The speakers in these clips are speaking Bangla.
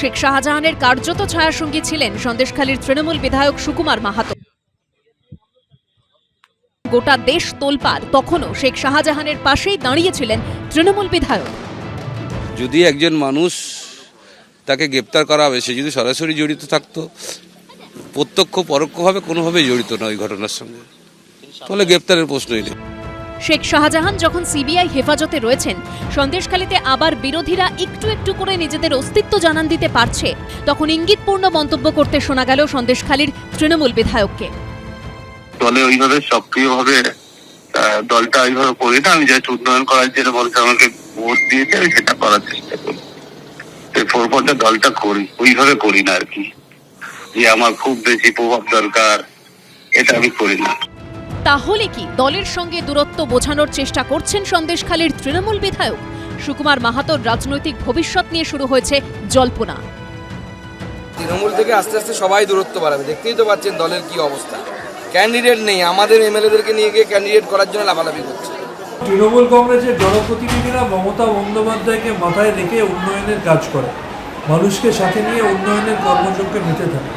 শেখ শাহজাহানের কার্যত ছায়াসঙ্গী ছিলেন সন্দেশখালীর তৃণমূল বিধায়ক সুকুমার মাহাতো। গোটা দেশ তোলপাড়। তখনও শেখ শাহজাহানের পাশেই দাঁড়িয়েছিলেন তৃণমূল বিধায়ক। যদি একজন মানুষ তাকে গ্রেপ্তার করা হবে, সে যদি সরাসরি জড়িত থাকতো, প্রত্যক্ষ পরোক্ষভাবে কোনোভাবেই জড়িত নয় এই ঘটনার সঙ্গে। তাহলে গ্রেপ্তারের প্রশ্নই নেই। শেখ শাহজাহান যখন সিবিআই হেফাজতে রয়েছেন, সন্দেশখালীতে আবার বিরোধীরা একটু একটু করে নিজেদের অস্তিত্ব জানান দিতে পারছে। তখন ইঙ্গিতপূর্ণ মন্তব্য করতে শোনা গেল সন্দেশখালীর তৃণমূল বিধায়ককে। দলে ওইভাবে সক্রিয়ভাবে দলটা ওইভাবে করি না, আমি জাস্ট উন্নয়ন করার জন্য বলছে আমাকে ভোট দিয়েছে আমি সেটা করার চেষ্টা করি। দলটা করি, ওইভাবে করি না আর কি। যে আমার খুব বেশি প্রভাব দরকার, এটা আমি করি না। তাহলে কি দলের সঙ্গে দূরত্ব বোঝানোর চেষ্টা করছেন সন্দেশখালীর তৃণমূল বিধায়ক? সুকুমার মাহাতোর রাজনৈতিক ভবিষ্যৎ নিয়ে শুরু হয়েছে জল্পনা। তৃণমূল থেকে আস্তে আস্তে সবাই দূরত্ব বাড়াবে। দেখতেই তো পাচ্ছেন দলের কি অবস্থা। ক্যান্ডিডেট নেই আমাদের এমএলএদেরকে নিয়ে গিয়ে ক্যান্ডিডেট করার জন্য লাফালাফি করছে। তৃণমূল কংগ্রেসের জনপ্রতিনিধিরা মমতা বন্দ্যোপাধ্যায়কে মাথায় রেখে উন্নয়নের কাজ করে। মানুষকে সাথে নিয়ে উন্নয়নের কর্মযজ্ঞে মেতে থাকে।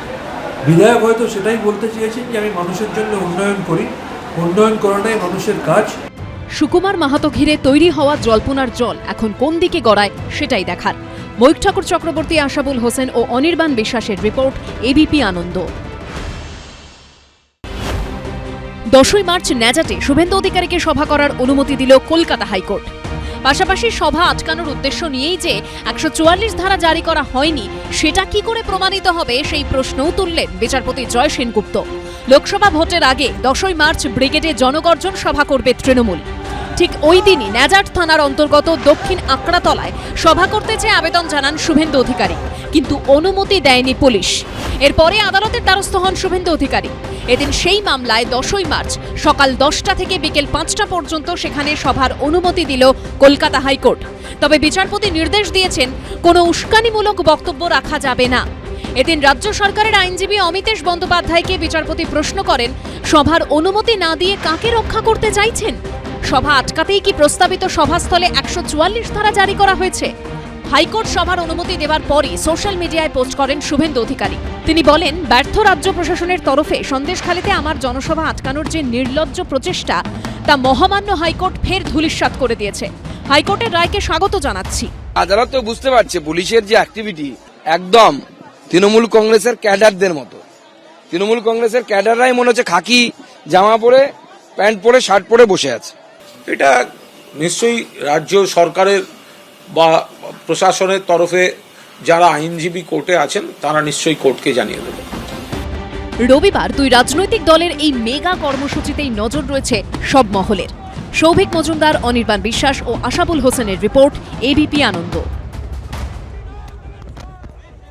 বিধায়ক হয়তো সেটাই বলতে চেয়েছেন যে আমি মানুষের জন্য উন্নয়ন করি উন্নয়ন করাটাই মানুষের কাজ। সুকুমার মাহাতো ঘিরে তৈরি হওয়া জল্পনার জল এখন কোন দিকে গড়ায় সেটাই দেখার। মৈক ঠাকুর চক্রবর্তী, আশাবুল হোসেন ও অনির্বাণ বিশ্বাসের রিপোর্ট, এবিপি আনন্দ। দশই মার্চ ন্যাজাটে শুভেন্দু অধিকারীকে সভা করার অনুমতি দিল কলকাতা হাইকোর্ট। পাশাপাশি সভা আটকানোর উদ্দেশ্য নিয়েই যে একশো চুয়াল্লিশ ধারা জারি করা হয়নি, সেটা কি করে প্রমাণিত হবে সেই প্রশ্নও তুললেন বিচারপতি জয় সেনগুপ্ত। লোকসভা ভোটের আগে দশই মার্চ ব্রিগেডে জনগর্জন সভা করবে তৃণমূল। ঠিক ওই দিনই ন্যাজাট থানার অন্তর্গত দক্ষিণ আকড়াতলায় সভা করতে চেয়ে আবেদন জানান শুভেন্দু অধিকারী। কিন্তু অনুমতি দেয়নি পুলিশ। এরপরে আদালতের দ্বারস্থ হন শুভেন্দু অধিকারী। এদিন সেই মামলায় দশই মার্চ সকাল দশটা থেকে বিকেল পাঁচটা পর্যন্ত সেখানে সভার অনুমতি দিল কলকাতা হাইকোর্ট। তবে বিচারপতি নির্দেশ দিয়েছেন, কোনো উস্কানিমূলক বক্তব্য রাখা যাবে না। এদিন রাজ্য সরকারের আইনজীবী অমিতেশ বন্দ্যোপাধ্যায়কে বিচারপতি প্রশ্ন করেন, সভার অনুমতি না দিয়ে কাকে রক্ষা করতে চাইছেন? সভা আটকাতেই কি প্রস্তাবিত সভাস্থলে একশো চুয়াল্লিশ ধারা জারি করা হয়েছে? হাইকোর্ট সভার অনুমতি দেওয়ার পরই সোশ্যাল মিডিয়ায় পোস্ট করেন শুভেন্দু অধিকারী। তিনি বলেন, ব্যর্থ রাজ্য প্রশাসনের তরফে সন্দেশখালীতে আমার জনসভা আটকানোর যে নির্লজ্জ প্রচেষ্টা, তা মহামান্য হাইকোর্ট ফের ধূলিসাৎ করে দিয়েছে। হাইকোর্টের রায়কে স্বাগত জানাচ্ছি। আদালত তো বুঝতে পারছে পুলিশের যে অ্যাক্টিভিটি একদম। তৃণমূল কংগ্রেসের ক্যাডারদের মতো। তৃণমূল কংগ্রেসের ক্যাডাররাই মনে হচ্ছে খাকি জামা পরে প্যান্ট পরে শার্ট পরে বসে আছে। এটা নিশ্চয়ই রাজ্য সরকারের বা প্রশাসনের তরফে যারা আইনজীবী কোর্টে আছেন তারা নিশ্চয়ই কোর্টকে জানিয়ে দেবেন। রবিবার দুই রাজনৈতিক দলের এই মেগা কর্মসূচিতেই নজর রয়েছে সব মহলের। সৌভিক মজুমদার অনির্বাণ বিশ্বাস ও আশাবুল হোসেনের রিপোর্ট এবিপি আনন্দ।